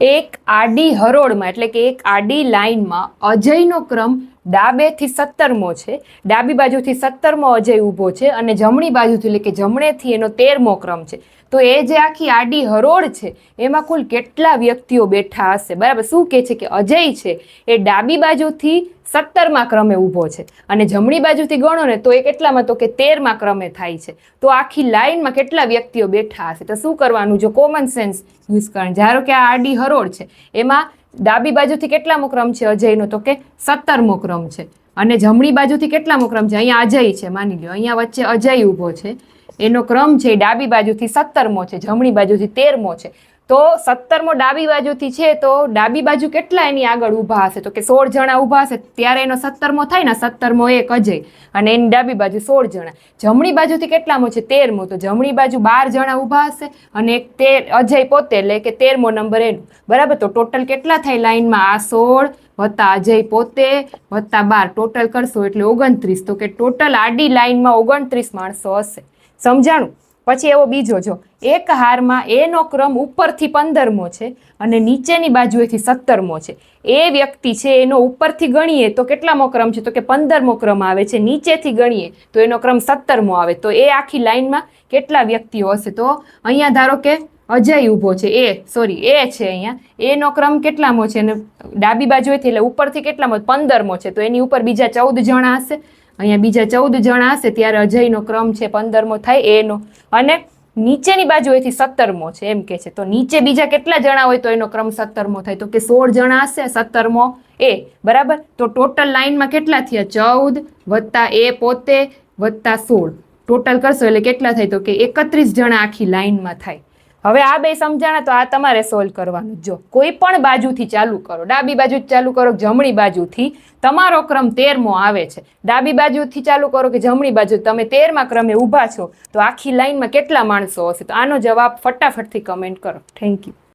એક આડી હરોળમાં એટલે કે એક આડી લાઈનમાં અજયનો ક્રમ ડાબેથી સત્તરમો છે. ડાબી બાજુથી સત્તરમો અજય ઊભો છે અને જમણી બાજુથી એટલે કે જમણેથી એનો તેરમો ક્રમ છે. તો એ જે આખી આડી હરોળ છે, એમાં કુલ કેટલા વ્યક્તિઓ બેઠા હશે? બરાબર, શું કહે છે કે અજય છે, એ ડાબી બાજુથી સત્તરમા ક્રમે ઊભો છે અને જમણી બાજુથી ગણો ને તો એ કેટલામાં? તો કે તેરમા ક્રમે થાય છે. તો આખી લાઇનમાં કેટલા વ્યક્તિઓ બેઠા હશે? તો શું કરવાનું? જો કોમન સેન્સ યુઝ કરવાનું. ધારો કે આ આડી હરોળ છે, એમાં ડાબી બાજુથી કેટલામો ક્રમ છે અજયનો? તો કે સત્તરમો ક્રમ છે. અને જમણી બાજુથી કેટલામો ક્રમ છે? અહીંયા અજય છે, માની લો અહીંયા વચ્ચે અજય ઊભો છે. એનો ક્રમ છે ડાબી બાજુથી સત્તરમો છે, જમણી બાજુથી તેરમો છે. તો સત્તરમો ડાબી બાજુથી છે, તો ડાબી બાજુ કેટલા એની આગળ ઊભા હશે? તો કે સોળ જણા ઊભા હશે, ત્યારે એનો સત્તરમો થાય ને, સત્તરમો એક અજય. અને એની ડાબી બાજુ સોળ જણા. જમણી બાજુથી કેટલામો છે? તેરમો. તો જમણી બાજુ બાર જણા ઊભા હશે અને એક તેર, અજય પોતે એટલે કે તેરમો નંબર એનું. બરાબર? તો ટોટલ કેટલા થાય લાઈનમાં આ સોળ વત્તા અજય પોતે વત્તા બાર. ટોટલ કરશો એટલે ઓગણત્રીસ. તો કે ટોટલ આડી લાઇનમાં ઓગણત્રીસ માણસો હશે. સમજાણું? પછી એવો બીજો જો, એક હારમાં એનો ક્રમ ઉપરથી પંદરમો છે અને નીચેની બાજુએથી સત્તરમો છે. એ વ્યક્તિ છે એનો ઉપરથી ગણીએ તો કેટલામો ક્રમ છે? તો કે પંદરમો ક્રમ આવે છે. નીચેથી ગણીએ તો એનો ક્રમ સત્તરમો આવે. તો એ આખી લાઈનમાં કેટલા વ્યક્તિઓ હશે? તો અહીંયા ધારો કે અજય ઊભો છે. એ સોરી એ છે અહીંયા. એનો ક્રમ કેટલામો છે? અને ડાબી બાજુએથી એટલે ઉપરથી કેટલામો? પંદરમો છે. તો એની ઉપર બીજા ચૌદ જણા હશે. અહીંયા બીજા ચૌદ જણા હશે, ત્યારે અજયનો ક્રમ છે પંદરમો થાય એનો. અને નીચેની બાજુએથી સત્તરમો છે, એમ કે છે. તો નીચે બીજા કેટલા જણા હોય તો એનો ક્રમ સત્તરમો થાય? તો કે સોળ જણા હશે, સત્તરમો એ. બરાબર? તો ટોટલ લાઈનમાં કેટલા થયા? ચૌદ વત્તા એ પોતે વત્તા સોળ. ટોટલ કરશો એટલે કેટલા થાય? તો કે એકત્રીસ જણા આખી લાઇનમાં થાય. હવે આ બે સમજાણા તો આ તમારે સોલ્વ કરવાનું જો. કોઈ પણ બાજુથી ચાલુ કરો, ડાબી બાજુ ચાલુ કરો જમણી બાજુથી, તમારો ક્રમ તેરમો આવે છે. ડાબી બાજુથી ચાલુ કરો કે જમણી બાજુ, તમે તેરમા ક્રમે ઊભા છો, તો આખી લાઈનમાં કેટલા માણસો હશે? તો આનો જવાબ ફટાફટથી કમેન્ટ કરો. Thank you